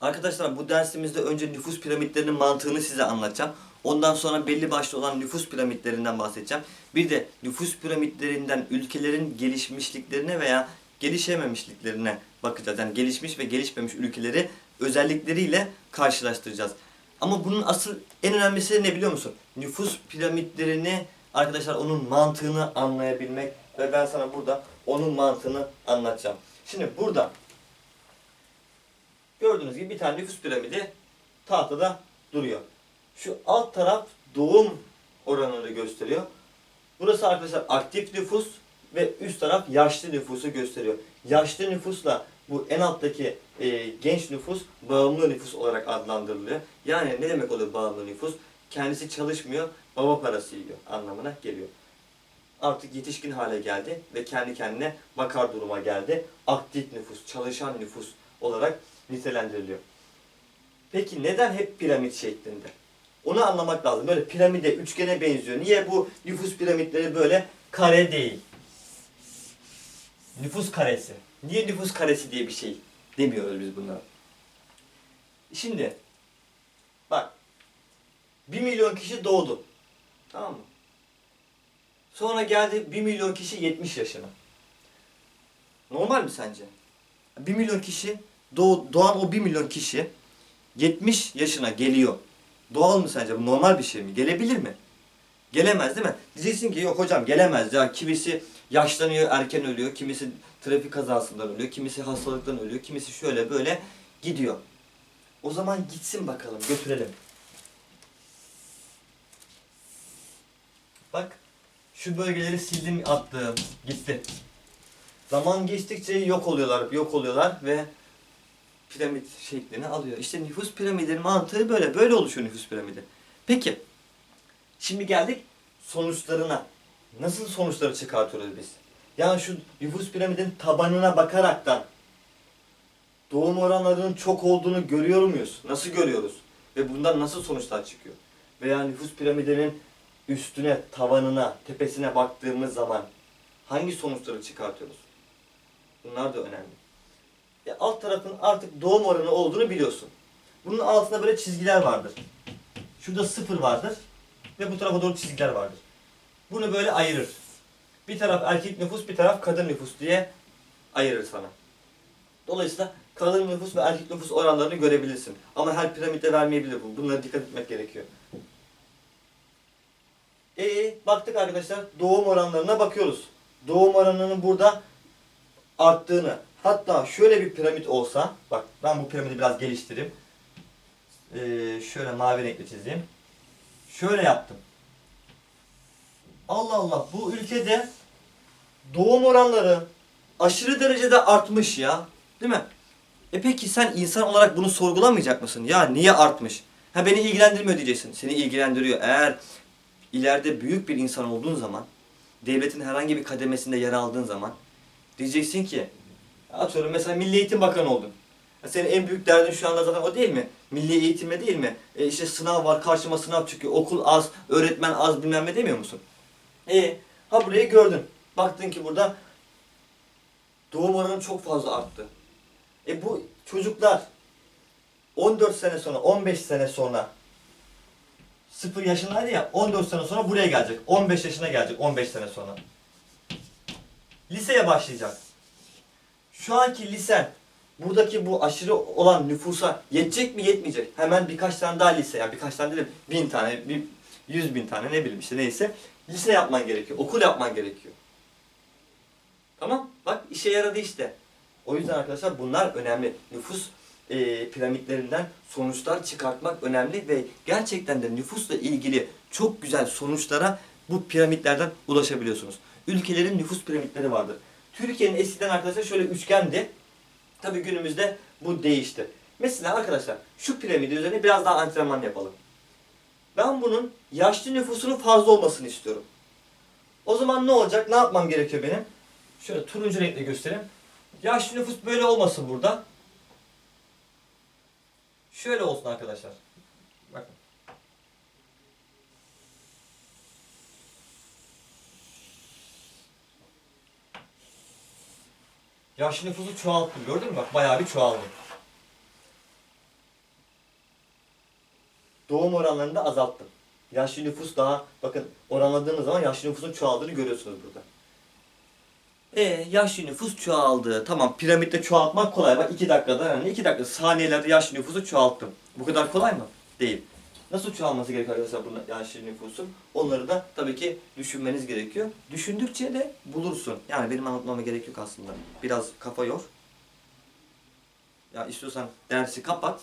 Arkadaşlar bu dersimizde önce nüfus piramitlerinin mantığını size anlatacağım. Ondan sonra belli başlı olan nüfus piramitlerinden bahsedeceğim. Bir de nüfus piramitlerinden ülkelerin gelişmişliklerine veya gelişememişliklerine bakacağız. Yani gelişmiş ve gelişmemiş ülkeleri özellikleriyle karşılaştıracağız. Ama bunun asıl en önemlisi ne biliyor musun? Nüfus piramitlerini arkadaşlar onun mantığını anlayabilmek ve ben sana burada onun mantığını anlatacağım. Şimdi burada Gördüğünüz gibi bir tane nüfus piramidi tahtada duruyor. Şu alt taraf doğum oranını gösteriyor. Burası arkadaşlar aktif nüfus ve üst taraf yaşlı nüfusu gösteriyor. Yaşlı nüfusla bu en alttaki e, genç nüfus bağımlı nüfus olarak adlandırılıyor. Yani ne demek oluyor bağımlı nüfus? Kendisi çalışmıyor, baba parası yiyor anlamına geliyor. Artık yetişkin hale geldi ve kendi kendine bakar duruma geldi. Aktif nüfus, çalışan nüfus olarak nitelendiriliyor. Peki neden hep piramit şeklinde? Onu anlamak lazım. Böyle piramide, üçgene benziyor. Niye bu nüfus piramitleri böyle kare değil? Nüfus karesi. Niye nüfus karesi diye bir şey demiyoruz biz bunlara? Şimdi bak 1 milyon kişi doğdu. Tamam mı? Sonra geldi 1 milyon kişi 70 yaşına. Normal mi sence? 1 milyon kişi doğ, doğan o 1 milyon kişi 70 yaşına geliyor. Doğal mı sence? Bu normal bir şey mi? Gelebilir mi? Gelemez değil mi? Diyeceksin ki yok hocam gelemez ya. Kimisi yaşlanıyor erken ölüyor. Kimisi trafik kazasından ölüyor. Kimisi hastalıktan ölüyor. Kimisi şöyle böyle gidiyor. O zaman gitsin bakalım götürelim. Bak şu bölgeleri sildim attım. Gitti. Zaman geçtikçe yok oluyorlar, yok oluyorlar ve piramit şeklini alıyor. İşte nüfus piramidinin mantığı böyle. Böyle oluşuyor nüfus piramidi. Peki. Şimdi geldik sonuçlarına. Nasıl sonuçları çıkartıyoruz biz? Yani şu nüfus piramidin tabanına bakaraktan doğum oranlarının çok olduğunu görüyor muyuz? Nasıl görüyoruz? Ve bundan nasıl sonuçlar çıkıyor? Veya nüfus piramidinin üstüne, tavanına, tepesine baktığımız zaman hangi sonuçları çıkartıyoruz? Bunlar da önemli. E, alt tarafın artık doğum oranı olduğunu biliyorsun. Bunun altında böyle çizgiler vardır. Şurada sıfır vardır ve bu tarafa doğru çizgiler vardır. Bunu böyle ayırır. Bir taraf erkek nüfus, bir taraf kadın nüfus diye ayırır sana. Dolayısıyla kadın nüfus ve erkek nüfus oranlarını görebilirsin. Ama her piramitte vermeyebilir bu. Bunlara dikkat etmek gerekiyor. E baktık arkadaşlar doğum oranlarına bakıyoruz. Doğum oranının burada arttığını. Hatta şöyle bir piramit olsa, bak ben bu piramidi biraz geliştireyim. Ee, şöyle mavi renkli çizeyim. Şöyle yaptım. Allah Allah bu ülkede doğum oranları aşırı derecede artmış ya. Değil mi? E peki sen insan olarak bunu sorgulamayacak mısın? Ya niye artmış? Ha beni ilgilendirmiyor diyeceksin. Seni ilgilendiriyor. Eğer ileride büyük bir insan olduğun zaman, devletin herhangi bir kademesinde yer aldığın zaman diyeceksin ki atıyorum mesela Milli Eğitim Bakanı oldun. Senin en büyük derdin şu anda zaten o değil mi? Milli eğitime değil mi? E işte sınav var, karşıma sınav çıkıyor, okul az, öğretmen az bilmem ne demiyor musun? E ha burayı gördün. Baktın ki burada doğum oranı çok fazla arttı. E bu çocuklar 14 sene sonra, 15 sene sonra 0 yaşındaydı ya 14 sene sonra buraya gelecek. 15 yaşına gelecek 15 sene sonra. Liseye başlayacak. Şu anki lisen buradaki bu aşırı olan nüfusa yetecek mi yetmeyecek? Hemen birkaç tane daha lise yani birkaç tane dedim bin tane, bir, yüz bin tane ne bileyim işte neyse lise yapman gerekiyor. Okul yapman gerekiyor. Tamam bak işe yaradı işte. O yüzden arkadaşlar bunlar önemli. Nüfus e, piramitlerinden sonuçlar çıkartmak önemli ve gerçekten de nüfusla ilgili çok güzel sonuçlara bu piramitlerden ulaşabiliyorsunuz. Ülkelerin nüfus piramitleri vardır. Türkiye'nin eskiden arkadaşlar şöyle üçgendi. Tabii günümüzde bu değişti. Mesela arkadaşlar şu piramidi üzerine biraz daha antrenman yapalım. Ben bunun yaşlı nüfusunun fazla olmasını istiyorum. O zaman ne olacak? Ne yapmam gerekiyor benim? Şöyle turuncu renkle göstereyim. Yaşlı nüfus böyle olmasın burada. Şöyle olsun arkadaşlar. Yaşlı nüfusu çoğalttım. Gördün mü? Bak bayağı bir çoğaldım. Doğum oranlarını da azalttım. Yaşlı nüfus daha, bakın oranladığımız zaman yaşlı nüfusun çoğaldığını görüyorsunuz burada. E yaşlı nüfus çoğaldı. Tamam piramitte çoğaltmak kolay. Bak 2 dakikada yani 2 dakika saniyelerde yaşlı nüfusu çoğalttım. Bu kadar kolay mı? Değil. Nasıl çoğalması gerekiyor arkadaşlar bu yaşlı nüfusun? Onları da tabii ki düşünmeniz gerekiyor. Düşündükçe de bulursun. Yani benim anlatmama gerek yok aslında. Biraz kafa yor. Ya istiyorsan dersi kapat.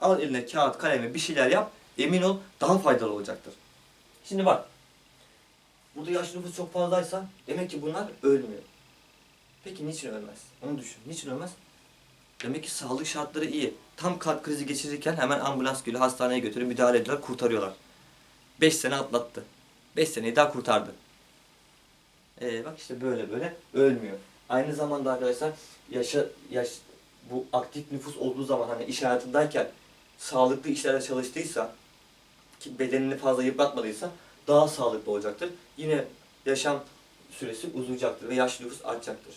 Al eline kağıt, kalemi bir şeyler yap. Emin ol daha faydalı olacaktır. Şimdi bak. Burada yaşlı nüfus çok fazlaysa demek ki bunlar ölmüyor. Peki niçin ölmez? Onu düşün. Niçin ölmez? Demek ki sağlık şartları iyi. Tam kalp krizi geçirirken hemen ambulans geliyor, hastaneye götürüyor, müdahale ediyorlar, kurtarıyorlar. 5 sene atlattı. 5 seneyi daha kurtardı. Ee, bak işte böyle böyle ölmüyor. Aynı zamanda arkadaşlar yaşa, yaş, bu aktif nüfus olduğu zaman hani iş hayatındayken sağlıklı işlerde çalıştıysa ki bedenini fazla yıpratmadıysa daha sağlıklı olacaktır. Yine yaşam süresi uzayacaktır ve yaşlı nüfus artacaktır.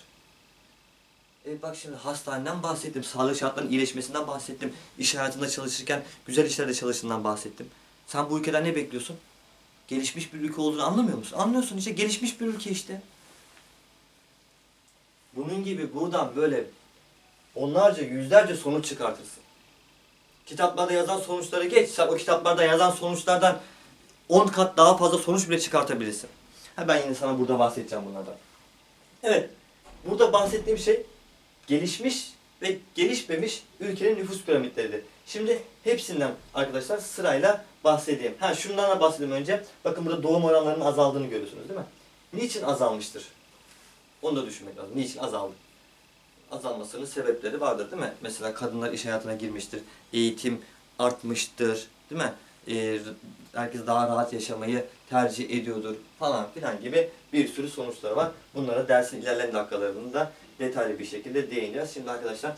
E bak şimdi hastaneden bahsettim, sağlık şartlarının iyileşmesinden bahsettim, iş hayatında çalışırken güzel işlerde çalıştığından bahsettim. Sen bu ülkeden ne bekliyorsun? Gelişmiş bir ülke olduğunu anlamıyor musun? Anlıyorsun işte gelişmiş bir ülke işte. Bunun gibi buradan böyle onlarca yüzlerce sonuç çıkartırsın. Kitaplarda yazan sonuçları geç. Sen o kitaplarda yazan sonuçlardan 10 kat daha fazla sonuç bile çıkartabilirsin. Ha ben yine sana burada bahsedeceğim bunlardan. Evet. Burada bahsettiğim şey gelişmiş ve gelişmemiş ülkenin nüfus piramitleridir. Şimdi hepsinden arkadaşlar sırayla bahsedeyim. Ha şundan da bahsedeyim önce. Bakın burada doğum oranlarının azaldığını görüyorsunuz değil mi? Niçin azalmıştır? Onu da düşünmek lazım. Niçin azaldı? Azalmasının sebepleri vardır değil mi? Mesela kadınlar iş hayatına girmiştir. Eğitim artmıştır. Değil mi? Ee, herkes daha rahat yaşamayı tercih ediyordur falan filan gibi bir sürü sonuçları var. Bunlara dersin ilerleyen dakikalarında detaylı bir şekilde değineceğiz. Şimdi arkadaşlar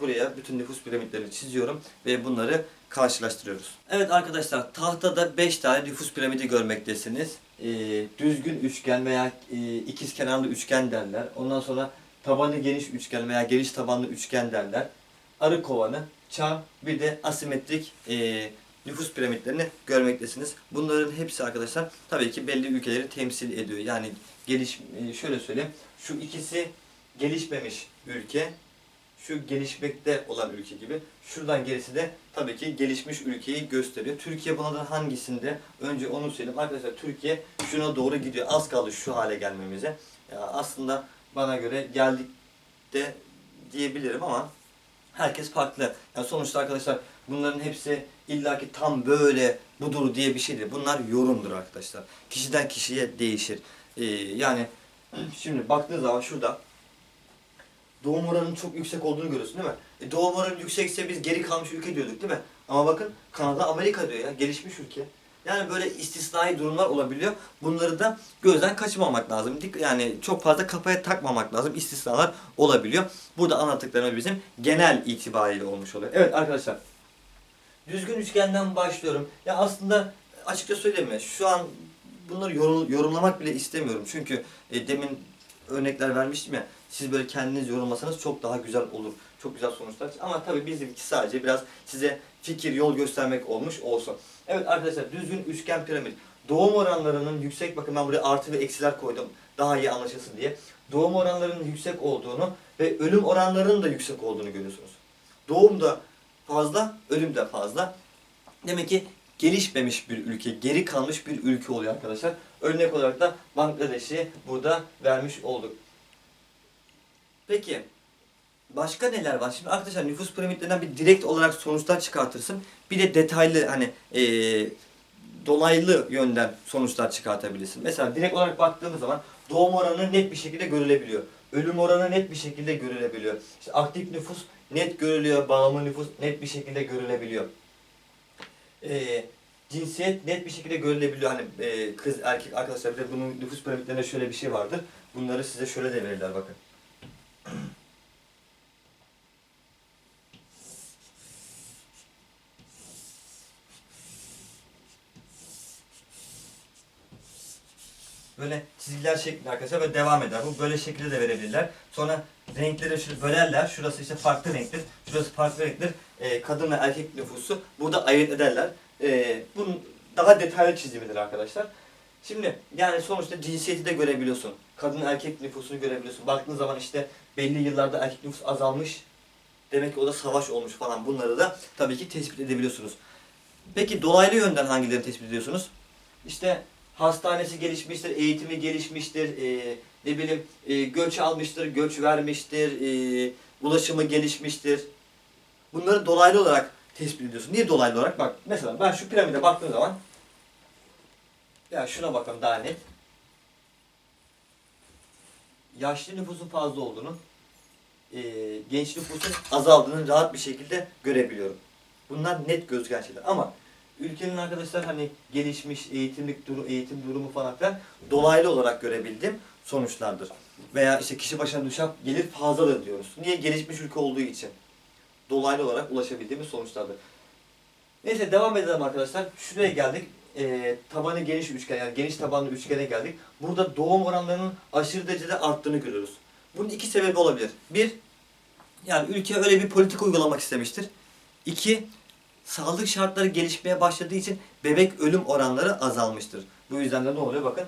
buraya bütün nüfus piramitlerini çiziyorum ve bunları karşılaştırıyoruz. Evet arkadaşlar tahtada 5 tane nüfus piramidi görmektesiniz. Ee, düzgün üçgen veya e, ikiz kenarlı üçgen derler. Ondan sonra tabanı geniş üçgen veya geniş tabanlı üçgen derler. Arı kovanı, çan bir de asimetrik e, nüfus piramitlerini görmektesiniz. Bunların hepsi arkadaşlar tabii ki belli ülkeleri temsil ediyor. Yani geliş e, şöyle söyleyeyim. Şu ikisi gelişmemiş ülke, şu gelişmekte olan ülke gibi. Şuradan gerisi de tabii ki gelişmiş ülkeyi gösteriyor. Türkiye bunlardan hangisinde? Önce onu söyleyeyim. Arkadaşlar Türkiye şuna doğru gidiyor. Az kaldı şu hale gelmemize. Ya aslında bana göre geldik de diyebilirim ama herkes farklı. Yani sonuçta arkadaşlar bunların hepsi illaki tam böyle budur diye bir şeydir. Bunlar yorumdur arkadaşlar. Kişiden kişiye değişir. Ee, yani şimdi baktığı zaman şurada doğum oranının çok yüksek olduğunu görüyorsun değil mi? E, doğum oranı yüksekse biz geri kalmış ülke diyorduk değil mi? Ama bakın Kanada Amerika diyor ya gelişmiş ülke. Yani böyle istisnai durumlar olabiliyor. Bunları da gözden kaçırmamak lazım. Yani çok fazla kafaya takmamak lazım. İstisnalar olabiliyor. Burada anlattıklarımız bizim genel itibariyle olmuş oluyor. Evet arkadaşlar. Düzgün üçgenden başlıyorum. Ya aslında açıkça söyleyeyim? Şu an bunları yorum- yorumlamak bile istemiyorum. Çünkü e, demin örnekler vermiştim ya. Siz böyle kendiniz yorumlasanız çok daha güzel olur. Çok güzel sonuçlar. Ama tabii bizimki sadece biraz size fikir, yol göstermek olmuş olsun. Evet arkadaşlar düzgün üçgen piramit. Doğum oranlarının yüksek, bakın ben buraya artı ve eksiler koydum. Daha iyi anlaşılsın diye. Doğum oranlarının yüksek olduğunu ve ölüm oranlarının da yüksek olduğunu görüyorsunuz. Doğum da fazla, ölüm de fazla. Demek ki gelişmemiş bir ülke, geri kalmış bir ülke oluyor arkadaşlar. Örnek olarak da Bangladeş'i burada vermiş olduk. Peki başka neler var? Şimdi arkadaşlar nüfus piramitlerinden bir direkt olarak sonuçlar çıkartırsın. Bir de detaylı hani eee, dolaylı yönden sonuçlar çıkartabilirsin. Mesela direkt olarak baktığımız zaman doğum oranı net bir şekilde görülebiliyor. Ölüm oranı net bir şekilde görülebiliyor. İşte aktif nüfus net görülüyor, bağımlı nüfus net bir şekilde görülebiliyor. Ee, cinsiyet net bir şekilde görülebiliyor. Hani e, kız erkek arkadaşlar bir bunun nüfus piramitlerinde şöyle bir şey vardır. Bunları size şöyle de verirler bakın. Böyle çizgiler şeklinde arkadaşlar ve devam eder. Bu böyle şekilde de verebilirler. Sonra renkleri şöyle bölerler. Şurası işte farklı renktir. Şurası farklı renktir. Ee, kadın ve erkek nüfusu burada ayırt ederler. e, bunun daha detaylı çizimidir arkadaşlar. Şimdi yani sonuçta cinsiyeti de görebiliyorsun. Kadın erkek nüfusunu görebiliyorsun. Baktığın zaman işte belli yıllarda erkek nüfus azalmış. Demek ki o da savaş olmuş falan. Bunları da tabii ki tespit edebiliyorsunuz. Peki dolaylı yönden hangilerini tespit ediyorsunuz? İşte hastanesi gelişmiştir, eğitimi gelişmiştir, e, ne bileyim e, göç almıştır, göç vermiştir, e, ulaşımı gelişmiştir. Bunları dolaylı olarak tespit ediyorsun. Niye dolaylı olarak? Bak mesela ben şu piramide baktığım zaman ya şuna bakalım daha net. Yaşlı nüfusun fazla olduğunu, e, genç nüfusun azaldığını rahat bir şekilde görebiliyorum. Bunlar net gözüken şeyler. Ama ülkenin arkadaşlar hani gelişmiş eğitimlik durum, eğitim durumu falan filan dolaylı olarak görebildiğim sonuçlardır. Veya işte kişi başına düşen gelir fazladır diyoruz. Niye? Gelişmiş ülke olduğu için. Dolaylı olarak ulaşabildiğimiz sonuçlardır. Neyse devam edelim arkadaşlar. Şuraya geldik. Ee, tabanı geniş üçgen yani geniş tabanlı üçgene geldik. Burada doğum oranlarının aşırı derecede arttığını görüyoruz. Bunun iki sebebi olabilir. Bir, yani ülke öyle bir politik uygulamak istemiştir. İki, sağlık şartları gelişmeye başladığı için bebek ölüm oranları azalmıştır. Bu yüzden de ne oluyor? Bakın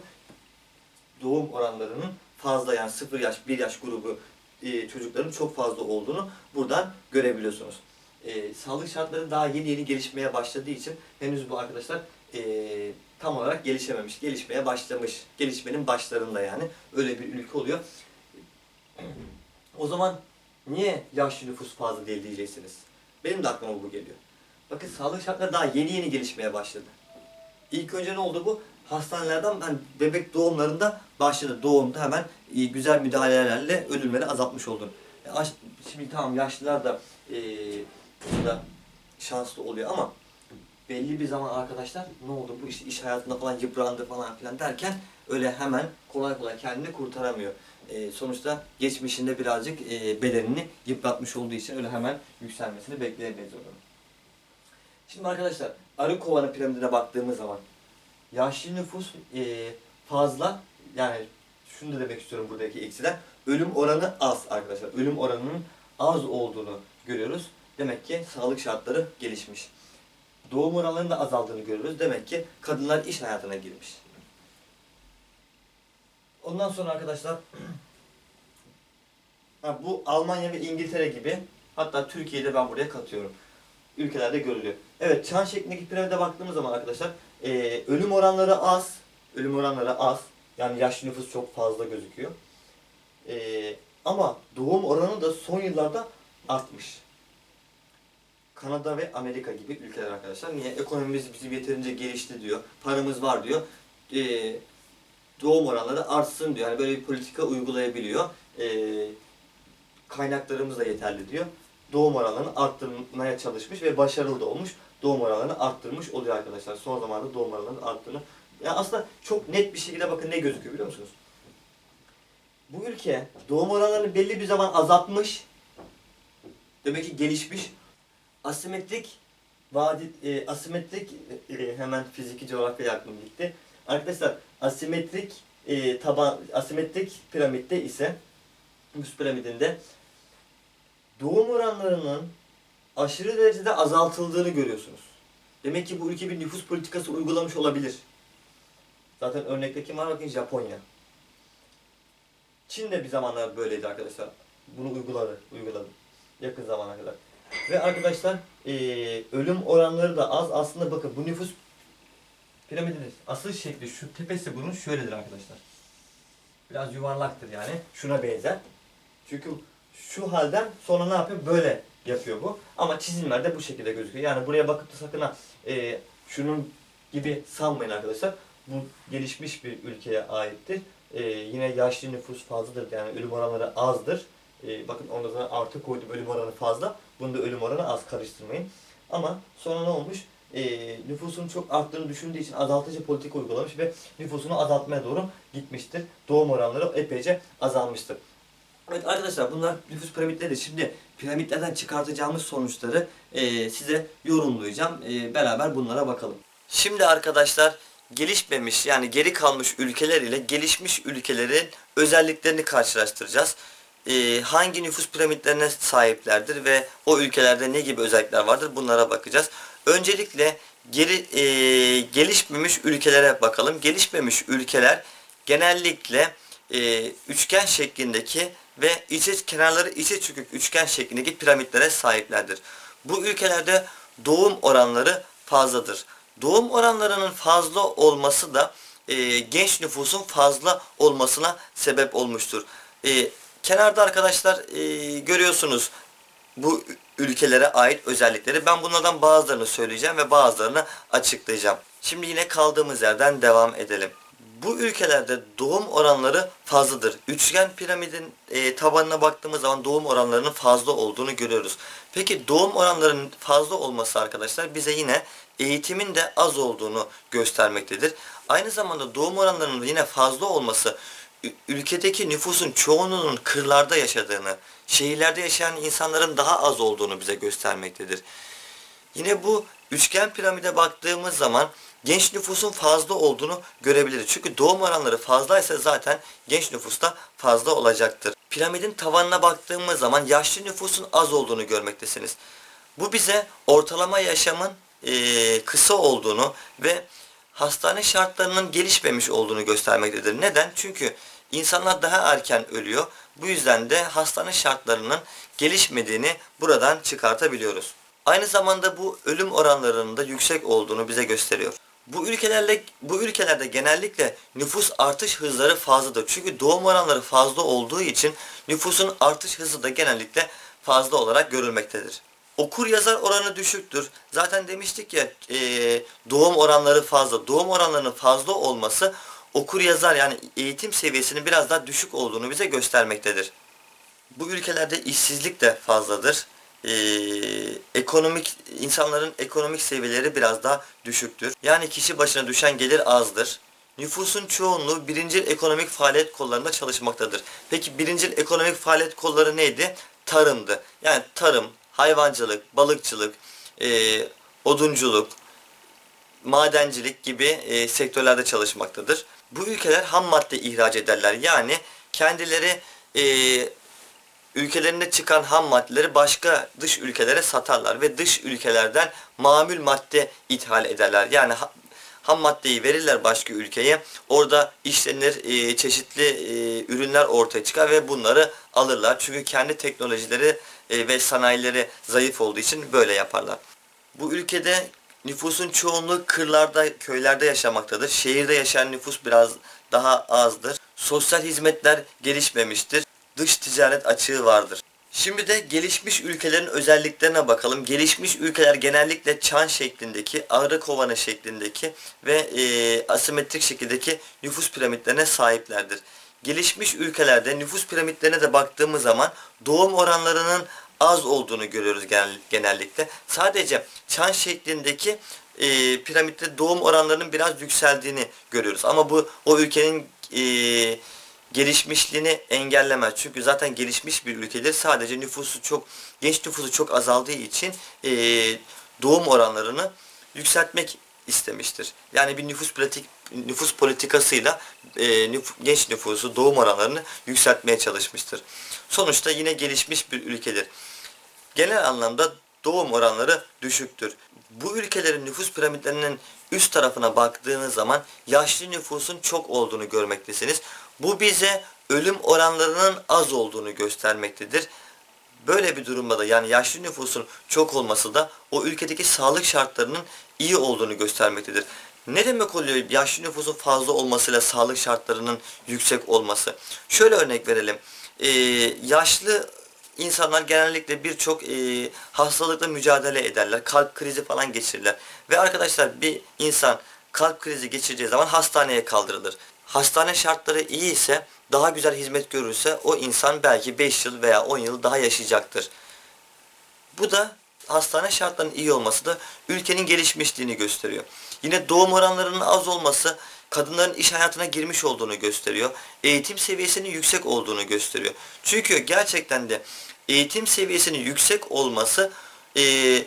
doğum oranlarının fazla yani 0 yaş 1 yaş grubu e, çocukların çok fazla olduğunu buradan görebiliyorsunuz. E, sağlık şartları daha yeni yeni gelişmeye başladığı için henüz bu arkadaşlar e, tam olarak gelişememiş, gelişmeye başlamış. Gelişmenin başlarında yani öyle bir ülke oluyor. O zaman niye yaşlı nüfus fazla değil diyeceksiniz. Benim de aklıma bu geliyor. Bakın sağlık şartları daha yeni yeni gelişmeye başladı. İlk önce ne oldu bu? Hastanelerden ben bebek doğumlarında başladı. Doğumda hemen e, güzel müdahalelerle ölümleri azaltmış oldun. E, Şimdi tamam yaşlılar da e, burada şanslı oluyor ama belli bir zaman arkadaşlar ne oldu bu işte iş hayatında falan yıprandı falan filan derken öyle hemen kolay kolay kendini kurtaramıyor. E, sonuçta geçmişinde birazcık e, bedenini yıpratmış olduğu için öyle hemen yükselmesini bekleyemeyiz onun. Şimdi arkadaşlar arı kovanı piramidine baktığımız zaman yaşlı nüfus e, fazla yani şunu da demek istiyorum buradaki eksiden ölüm oranı az arkadaşlar. Ölüm oranının az olduğunu görüyoruz. Demek ki sağlık şartları gelişmiş. Doğum oranlarının da azaldığını görüyoruz. Demek ki kadınlar iş hayatına girmiş. Ondan sonra arkadaşlar ha, bu Almanya ve İngiltere gibi hatta Türkiye'yi de ben buraya katıyorum. Ülkelerde görülüyor. Evet çan şeklindeki piramide baktığımız zaman arkadaşlar e, ölüm oranları az. Ölüm oranları az. Yani yaşlı nüfus çok fazla gözüküyor. E, ama doğum oranı da son yıllarda artmış. Kanada ve Amerika gibi ülkeler arkadaşlar. Niye? Ekonomimiz bizim yeterince gelişti diyor. Paramız var diyor. E, doğum oranları artsın diyor. Yani böyle bir politika uygulayabiliyor. E, kaynaklarımız da yeterli diyor. Doğum oranlarını arttırmaya çalışmış ve başarılı da olmuş. Doğum oranlarını arttırmış oluyor arkadaşlar. Son zamanlarda doğum oranlarının arttığını. Ya aslında çok net bir şekilde bakın ne gözüküyor biliyor musunuz? Bu ülke doğum oranlarını belli bir zaman azaltmış. Demek ki gelişmiş. Asimetrik vadi, e, asimetrik e, hemen fiziki coğrafya aklım gitti. Arkadaşlar asimetrik e, taban asimetrik piramitte ise Mus piramidinde doğum oranlarının aşırı derecede azaltıldığını görüyorsunuz. Demek ki bu ülke bir nüfus politikası uygulamış olabilir. Zaten örnekte kim var? Bakın Japonya. Çin de bir zamanlar böyleydi arkadaşlar. Bunu uyguladı, uyguladı. Yakın zamana kadar. Ve arkadaşlar eee, ölüm oranları da az. Aslında bakın bu nüfus piramidinin asıl şekli şu tepesi bunun şöyledir arkadaşlar. Biraz yuvarlaktır yani. Şuna benzer. Çünkü şu halden sonra ne yapıyor? Böyle yapıyor bu. Ama çizimlerde bu şekilde gözüküyor. Yani buraya bakıp da sakın ha e, şunun gibi sanmayın arkadaşlar. Bu gelişmiş bir ülkeye aittir. E, yine yaşlı nüfus fazladır. Yani ölüm oranları azdır. E, bakın onda da artı koydum ölüm oranı fazla. Bunda ölüm oranı az karıştırmayın. Ama sonra ne olmuş? E, nüfusun çok arttığını düşündüğü için azaltıcı politika uygulamış ve nüfusunu azaltmaya doğru gitmiştir. Doğum oranları epeyce azalmıştır. Evet arkadaşlar bunlar nüfus piramitleri. Şimdi piramitlerden çıkartacağımız sonuçları e, size yorumlayacağım. E, beraber bunlara bakalım. Şimdi arkadaşlar gelişmemiş yani geri kalmış ülkeler ile gelişmiş ülkelerin özelliklerini karşılaştıracağız. e, hangi nüfus piramitlerine sahiplerdir ve o ülkelerde ne gibi özellikler vardır bunlara bakacağız. Öncelikle geri, e, gelişmemiş ülkelere bakalım. Gelişmemiş ülkeler genellikle e, üçgen şeklindeki ve içe kenarları içe çökük üçgen şeklindeki piramitlere sahiplerdir. Bu ülkelerde doğum oranları fazladır. Doğum oranlarının fazla olması da e, genç nüfusun fazla olmasına sebep olmuştur. E, kenarda arkadaşlar e, görüyorsunuz bu ülkelere ait özellikleri. Ben bunlardan bazılarını söyleyeceğim ve bazılarını açıklayacağım. Şimdi yine kaldığımız yerden devam edelim. Bu ülkelerde doğum oranları fazladır. Üçgen piramidin e, tabanına baktığımız zaman doğum oranlarının fazla olduğunu görüyoruz. Peki doğum oranlarının fazla olması arkadaşlar bize yine eğitimin de az olduğunu göstermektedir. Aynı zamanda doğum oranlarının yine fazla olması ülkedeki nüfusun çoğunluğunun kırlarda yaşadığını, şehirlerde yaşayan insanların daha az olduğunu bize göstermektedir. Yine bu üçgen piramide baktığımız zaman genç nüfusun fazla olduğunu görebiliriz. Çünkü doğum oranları fazlaysa zaten genç nüfus da fazla olacaktır. Piramidin tavanına baktığımız zaman yaşlı nüfusun az olduğunu görmektesiniz. Bu bize ortalama yaşamın kısa olduğunu ve hastane şartlarının gelişmemiş olduğunu göstermektedir. Neden? Çünkü insanlar daha erken ölüyor. Bu yüzden de hastane şartlarının gelişmediğini buradan çıkartabiliyoruz. Aynı zamanda bu ölüm oranlarının da yüksek olduğunu bize gösteriyor. Bu ülkelerle bu ülkelerde genellikle nüfus artış hızları fazladır. Çünkü doğum oranları fazla olduğu için nüfusun artış hızı da genellikle fazla olarak görülmektedir. Okur yazar oranı düşüktür. Zaten demiştik ya e, doğum oranları fazla. Doğum oranlarının fazla olması okur yazar yani eğitim seviyesinin biraz daha düşük olduğunu bize göstermektedir. Bu ülkelerde işsizlik de fazladır. Ee, ekonomik insanların ekonomik seviyeleri biraz daha düşüktür. Yani kişi başına düşen gelir azdır. Nüfusun çoğunluğu birincil ekonomik faaliyet kollarında çalışmaktadır. Peki birincil ekonomik faaliyet kolları neydi? Tarımdı. Yani tarım, hayvancılık, balıkçılık, ee, odunculuk, madencilik gibi e, sektörlerde çalışmaktadır. Bu ülkeler ham madde ihraç ederler. Yani kendileri e, ülkelerinde çıkan ham maddeleri başka dış ülkelere satarlar ve dış ülkelerden mamül madde ithal ederler. Yani ha- ham maddeyi verirler başka ülkeye. Orada işlenir e, çeşitli e, ürünler ortaya çıkar ve bunları alırlar. Çünkü kendi teknolojileri e, ve sanayileri zayıf olduğu için böyle yaparlar. Bu ülkede nüfusun çoğunluğu kırlarda, köylerde yaşamaktadır. Şehirde yaşayan nüfus biraz daha azdır. Sosyal hizmetler gelişmemiştir. Dış ticaret açığı vardır. Şimdi de gelişmiş ülkelerin özelliklerine bakalım. Gelişmiş ülkeler genellikle çan şeklindeki, ağrı kovanı şeklindeki ve e, asimetrik şekildeki nüfus piramitlerine sahiplerdir. Gelişmiş ülkelerde nüfus piramitlerine de baktığımız zaman doğum oranlarının az olduğunu görüyoruz genel- genellikle. Sadece çan şeklindeki e, piramitte doğum oranlarının biraz yükseldiğini görüyoruz. Ama bu o ülkenin e, gelişmişliğini engellemez. Çünkü zaten gelişmiş bir ülkedir. Sadece nüfusu çok genç nüfusu çok azaldığı için e, doğum oranlarını yükseltmek istemiştir. Yani bir nüfus politik nüfus politikasıyla e, nüf- genç nüfusu doğum oranlarını yükseltmeye çalışmıştır. Sonuçta yine gelişmiş bir ülkedir. Genel anlamda doğum oranları düşüktür. Bu ülkelerin nüfus piramitlerinin üst tarafına baktığınız zaman yaşlı nüfusun çok olduğunu görmektesiniz. Bu bize ölüm oranlarının az olduğunu göstermektedir. Böyle bir durumda da yani yaşlı nüfusun çok olması da o ülkedeki sağlık şartlarının iyi olduğunu göstermektedir. Ne demek oluyor yaşlı nüfusun fazla olmasıyla sağlık şartlarının yüksek olması? Şöyle örnek verelim. Ee, yaşlı insanlar genellikle birçok e, hastalıkla mücadele ederler. Kalp krizi falan geçirirler. Ve arkadaşlar bir insan kalp krizi geçireceği zaman hastaneye kaldırılır. Hastane şartları iyi ise daha güzel hizmet görürse o insan belki 5 yıl veya 10 yıl daha yaşayacaktır. Bu da hastane şartlarının iyi olması da ülkenin gelişmişliğini gösteriyor. Yine doğum oranlarının az olması kadınların iş hayatına girmiş olduğunu gösteriyor. Eğitim seviyesinin yüksek olduğunu gösteriyor. Çünkü gerçekten de eğitim seviyesinin yüksek olması eee,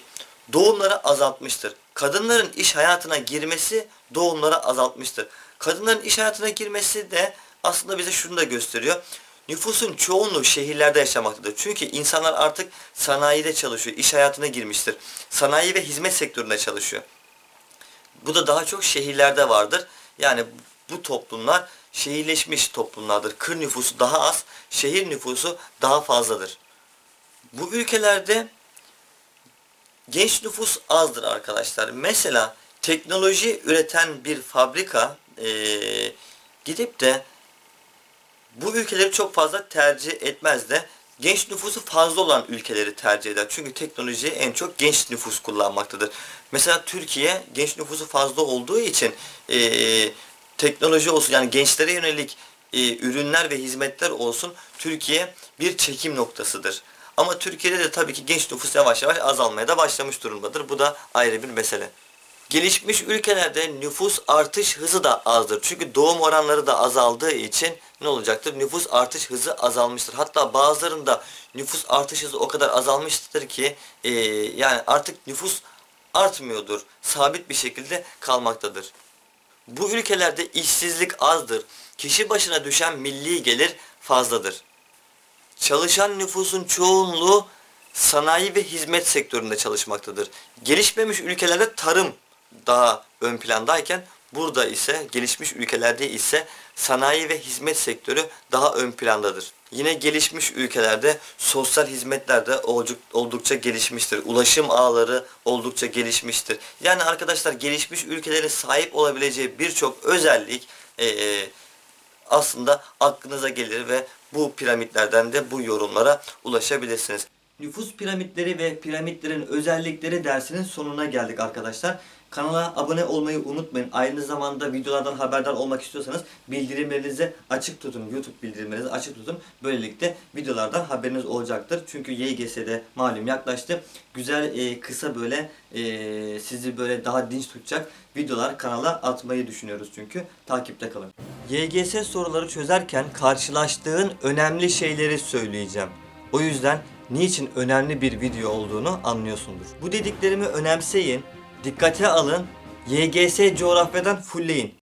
doğumları azaltmıştır. Kadınların iş hayatına girmesi doğumları azaltmıştır. Kadınların iş hayatına girmesi de aslında bize şunu da gösteriyor. Nüfusun çoğunluğu şehirlerde yaşamaktadır. Çünkü insanlar artık sanayide çalışıyor, iş hayatına girmiştir. Sanayi ve hizmet sektöründe çalışıyor. Bu da daha çok şehirlerde vardır. Yani bu toplumlar şehirleşmiş toplumlardır. Kır nüfusu daha az, şehir nüfusu daha fazladır. Bu ülkelerde genç nüfus azdır arkadaşlar. Mesela teknoloji üreten bir fabrika eee, gidip de bu ülkeleri çok fazla tercih etmez de genç nüfusu fazla olan ülkeleri tercih eder. Çünkü teknolojiyi en çok genç nüfus kullanmaktadır. Mesela Türkiye genç nüfusu fazla olduğu için eee, teknoloji olsun yani gençlere yönelik eee, ürünler ve hizmetler olsun Türkiye bir çekim noktasıdır. Ama Türkiye'de de tabii ki genç nüfus yavaş yavaş azalmaya da başlamış durumdadır. Bu da ayrı bir mesele. Gelişmiş ülkelerde nüfus artış hızı da azdır. Çünkü doğum oranları da azaldığı için ne olacaktır? Nüfus artış hızı azalmıştır. Hatta bazılarında nüfus artış hızı o kadar azalmıştır ki eee, yani artık nüfus artmıyordur. Sabit bir şekilde kalmaktadır. Bu ülkelerde işsizlik azdır. Kişi başına düşen milli gelir fazladır. Çalışan nüfusun çoğunluğu sanayi ve hizmet sektöründe çalışmaktadır. Gelişmemiş ülkelerde tarım daha ön plandayken burada ise gelişmiş ülkelerde ise sanayi ve hizmet sektörü daha ön plandadır. Yine gelişmiş ülkelerde sosyal hizmetler de olduk- oldukça gelişmiştir. Ulaşım ağları oldukça gelişmiştir. Yani arkadaşlar gelişmiş ülkelerin sahip olabileceği birçok özellik eee aslında aklınıza gelir ve bu piramitlerden de bu yorumlara ulaşabilirsiniz. Nüfus piramitleri ve piramitlerin özellikleri dersinin sonuna geldik arkadaşlar. Kanala abone olmayı unutmayın. Aynı zamanda videolardan haberdar olmak istiyorsanız bildirimlerinizi açık tutun. YouTube bildirimlerinizi açık tutun. Böylelikle videolardan haberiniz olacaktır. Çünkü YGS'de malum yaklaştı. Güzel e, kısa böyle e, sizi böyle daha dinç tutacak videolar kanala atmayı düşünüyoruz çünkü. Takipte kalın. YGS soruları çözerken karşılaştığın önemli şeyleri söyleyeceğim. O yüzden niçin önemli bir video olduğunu anlıyorsundur. Bu dediklerimi önemseyin, dikkate alın, YGS coğrafyadan fullleyin.